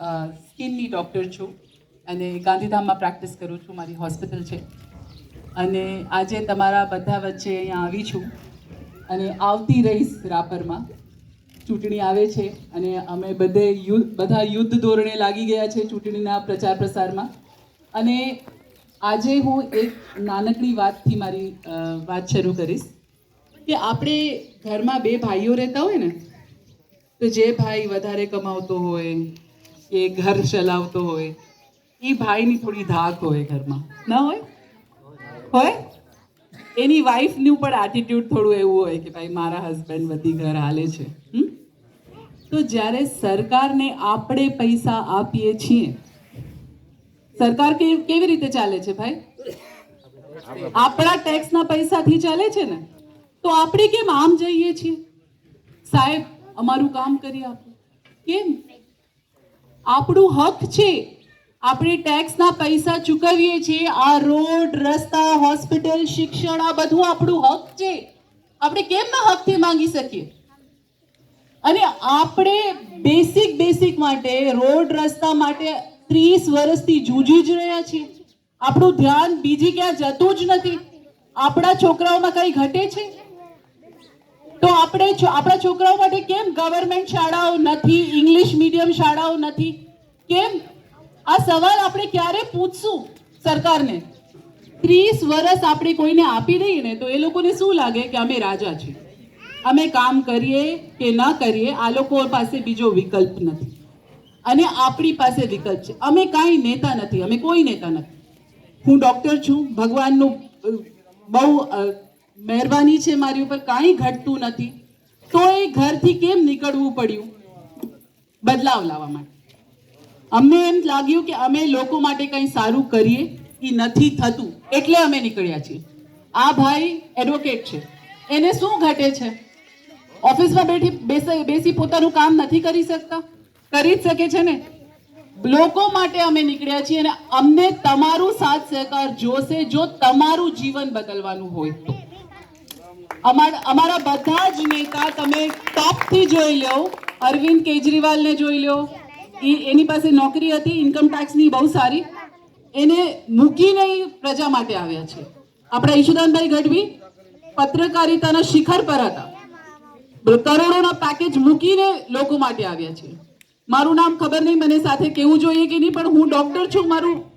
સ્કિનની doctor છું અને ગાંધીધામમાં પ્રેક્ટિસ કરું છું, મારી હોસ્પિટલ છે. અને આજે તમારા બધા વચ્ચે અહીંયા આવી છું અને આવતી રહીશ રાપરમાં. ચૂંટણી આવે છે અને અમે બધે બધા યુદ્ધ ધોરણે લાગી ગયા છે ચૂંટણીના પ્રચાર પ્રસારમાં. અને આજે હું એક નાનકડી વાતથી મારી વાત શરૂ કરીશ કે આપણે ઘરમાં બે ભાઈઓ રહેતા હોય ને, તો જે ભાઈ વધારે કમાવતો હોય કે ઘર ચલાવતો હોય એ ભાઈની થોડી ધાક હોય ઘરમાં. ના હોય? હોય? એની વાઈફનું પણ એટીટ્યુડ થોડું એવું હોય કે ભાઈ, મારા હસબન્ડ બધી ઘર હાલે છે? તો જ્યારે સરકારને આપણે પૈસા આપીએ છીએ, સરકાર કેવી રીતે ચાલે છે ભાઈ? આપણા ટેક્સના પૈસાથી ચાલે છે ને? તો આપણે કેમ આમ જઈએ છીએ? સાહેબ, અમારું કામ કરી આપો. કેમ? આપણું હક છે. આપણે ટેક્સના પૈસા ચૂકવીએ છીએ. આ રોડ, રસ્તા હોસ્પિટલ શિક્ષણ, આ બધું આપણું હક છે. આપણે કેમ ના હકથી માંગી શકીએ? અને આપણે બેસિક બેસિક માટે, રોડ, રસ્તા માટે ત્રીસ વર્ષથી જૂજી જ રહ્યા છીએ. આપણું ધ્યાન બીજી ક્યાં જતું જ નથી. આપણા છોકરાઓમાં કંઈ ઘટે છે? તો આપણે આપણા છોકરાઓ માટે કેમ ગવર્મેન્ટ શાળાઓ નથી ઇંગ્લિશ મીડિયમ શાળાઓ નથી? કેમ? આ સવાલ આપણે ક્યારે પૂછશું સરકારને? ત્રીસ વર્ષ આપણે કોઈને આપી દઈએ ને તો એ લોકોને શું લાગે કે અમે રાજા છીએ? અમે કામ કરીએ કે ન કરીએ, આ લોકો પાસે બીજો વિકલ્પ નથી. અને આપણી પાસે વિકલ્પ છે. અમે કાંઈ નેતા નથી, અમે કોઈ નેતા નથી. હું ડૉક્ટર છું, ભગવાનનું બહુ મહેરબાની છે મારી ઉપર, કાંઈ ઘટતું નથી. તો એ ઘરથી કેમ નીકળવું પડ્યું? બદલાવ લાવવા માટે. અમને એમ લાગ્યું કે અમે લોકો માટે કંઈ સારું કરીએ એ નથી થતું. એટલે અમે નીકળ્યા છીએ. આ ભાઈ એડવોકેટ છે. એને શું ઘટે છે? ઓફિસમાં બેઠી બેસી પોતાનું કામ નથી કરી શકતા? કરી જ શકે છે ને? લોકો માટે અમે નીકળ્યા છીએ અને અમને તમારું સાથ સહકાર જોશે જો તમારું જીવન બદલવાનું હોય તો. અમાર- બધા જ નેતા તમે ટોપથી જોઈ લો અરવિંદ કેજરીવાલને જોઈ લો એની પાસે નોકરી હતી ઇન્કમ ટેક્સની બહુ સારી. એને મૂકીને પ્રજા માટે આવ્યા છે. આપણા ઈશુદાનભાઈ ગઢવી પત્રકારિતાના શિખર પર હતા. કરોડોના પેકેજ મૂકીને લોકો માટે આવ્યા છે. મારું નામ ખબર નહીં, મને સાથે કેવું જોઈએ કે નહીં, પણ હું ડોક્ટર છું, મારું